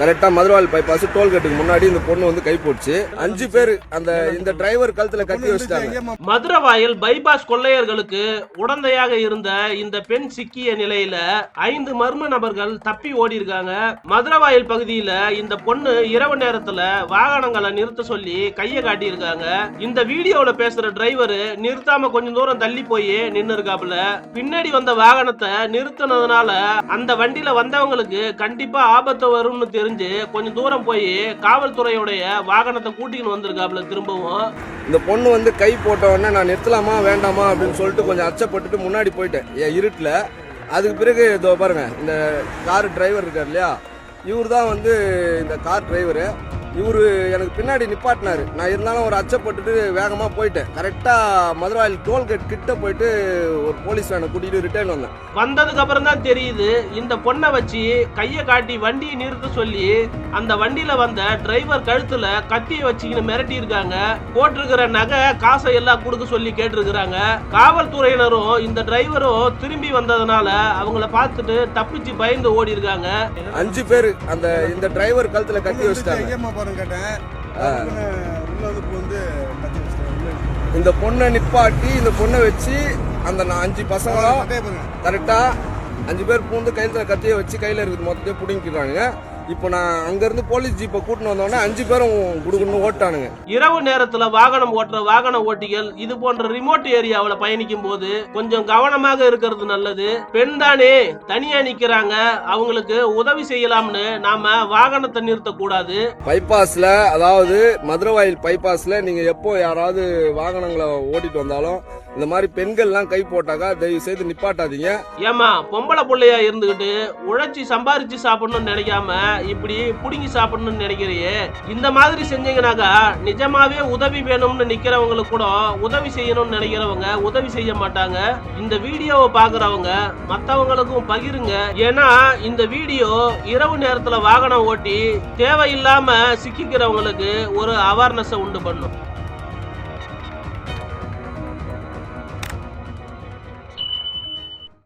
கரெக்டாக மதுரவாயில் பைபாஸ் டோல்கேட்டுக்கு முன்னாடி இந்த பொண்ணு வந்து கை போட்டுச்சு. அஞ்சு பேர் அந்த இந்த டிரைவர் கழுத்துல கட்டி வச்சுட்டாங்க. மதுரவாயல் பைபாஸ் கொள்ளையர்களுக்கு உடந்தையாக இருந்த இந்த பெண் சிக்கிய நிலையில ஐந்து மர்ம நபர்கள் தப்பி ஓடி இருக்காங்க மதுரவாயல் பகுதியில இந்த பொண்ணு இரவு நேரத்துல வாகனங்களை நிறுத்த சொல்லி கைய காட்டி இருக்காங்க இந்த வீடியோல பேசுற டிரைவர் நிறுத்தாம கொஞ்சம் தூரம் தள்ளி போய் நின்னு இருக்காப்புல பின்னாடி வந்த வாகனத்தை நிறுத்தினதுனால அந்த வண்டியில வந்தவங்களுக்கு கண்டிப்பா ஆபத்து வரும்னு தெரிஞ்சு கொஞ்சம் தூரம் போய் காவல்துறையுடைய வாகனத்தை கூட்டின்னு வந்திருக்காப்புல திரும்பவும். இந்த பொண்ணு வந்து கை போட்ட உடனே நான் நிறுத்தலாமா வேண்டாமா அப்படின்னு சொல்லிட்டு கொஞ்சம் அச்சப்பட்டுட்டு முன்னாடி போயிட்டேன். என் இருட்டில். அதுக்கு பிறகு இதோ பாருங்க இந்த கார் டிரைவர் இருக்கார் இல்லையா? இவர் தான் வந்து இந்த கார் டிரைவரு இவர் எனக்கு பின்னாடி நிப்பாட்டினாரு. நான் இருந்தாலும் ஒரு அச்சப்பட்டுட்டு வேகமாக போயிட்டேன். கரெக்டாக மதுராயில் டோல்கேட் கிட்ட போயிட்டு ஒரு போலீஸ் வேனை கூட்டிகிட்டு ரிட்டர்ன் வந்தேன். வந்ததுக்கு அப்புறம் தான் தெரியுது இந்த பொண்ணை வச்சு கைய காட்டி வண்டியை நிறுத்த சொல்லி அந்த வண்டியில வந்த டிரைவர் கழுத்துல கத்தியை வச்சுக்கின்னு மிரட்டி இருக்காங்க போட்டிருக்கிற நகை காசை எல்லாம் கொடுக்க சொல்லி கேட்டிருக்கிறாங்க. காவல்துறையினரும் இந்த டிரைவரும் திரும்பி வந்ததுனால அவங்கள பார்த்துட்டு தப்பிச்சு பயந்து ஓடி இருக்காங்க அஞ்சு பேர் அந்த இந்த டிரைவர் கழுத்தில் கட்டி வச்சுட்டாங்க. போறேன்னு கேட்டேன். உள்ள வந்து இந்த பொண்ணை நிப்பாட்டி இந்த பொண்ணை வச்சு அந்த நான் அஞ்சு பசங்களும் சட்டையை பாருங்க கரெக்டா அஞ்சு பேர் பூந்து கையில கத்தியை வச்சு கையில இருக்குது. மொத்தத்தையும் பிடிங்கிக்கிறாங்க இப்போ நான் அங்கிருந்து போலீஸ் ஜீப்பை கூட்டின்னு வந்தோடனே அஞ்சு பேரும் குடுக்குன்னு ஓட்டானுங்க இரவு நேரத்துல வாகனம் ஓட்டுற வாகன ஓட்டிகள் இது போன்ற ரிமோட் ஏரியாவுல பயணிக்கும் போது கொஞ்சம் கவனமாக இருக்கிறது நல்லது. பெண் தானே தனியா நிக்கிறாங்க. அவங்களுக்கு உதவி செய்யலாம்னு நாம வாகனத்தை நிறுத்த கூடாது பைபாஸ்ல அதாவது மதுரவாயில் பைபாஸ்ல நீங்க எப்போ யாராவது வாகனங்களை ஓட்டிட்டு வந்தாலும் இந்த மாதிரி பெண்கள்லாம் கை போட்டாக்கா தயவு செய்து நிப்பாட்டாதீங்க. ஏமா பொம்பளை பிள்ளையா இருந்துகிட்டு உழைச்சி சம்பாரிச்சு சாப்பிடணும்னு நினைக்காம இப்படி புடுங்கி சாப்பிடணும்னு நினைக்கிறியே? இந்த மாதிரி செஞ்சீங்கனாக்கா நிஜமாவே உதவி வேணும்னு நிக்கிறவங்களுக்கு கூட உதவி செய்யணும்னு நினைக்கிறவங்க உதவி செய்ய மாட்டாங்க. இந்த வீடியோவை பாக்குறவங்க மத்தவங்களுக்கும் பகிருங்க. ஏன்னா இந்த வீடியோ இரவு நேரத்துல வாகனம் ஓட்டி தேவையில்லாம சிக்கிக்கிறவங்களுக்கு ஒரு அவேர்னஸை உண்டு பண்ணும்.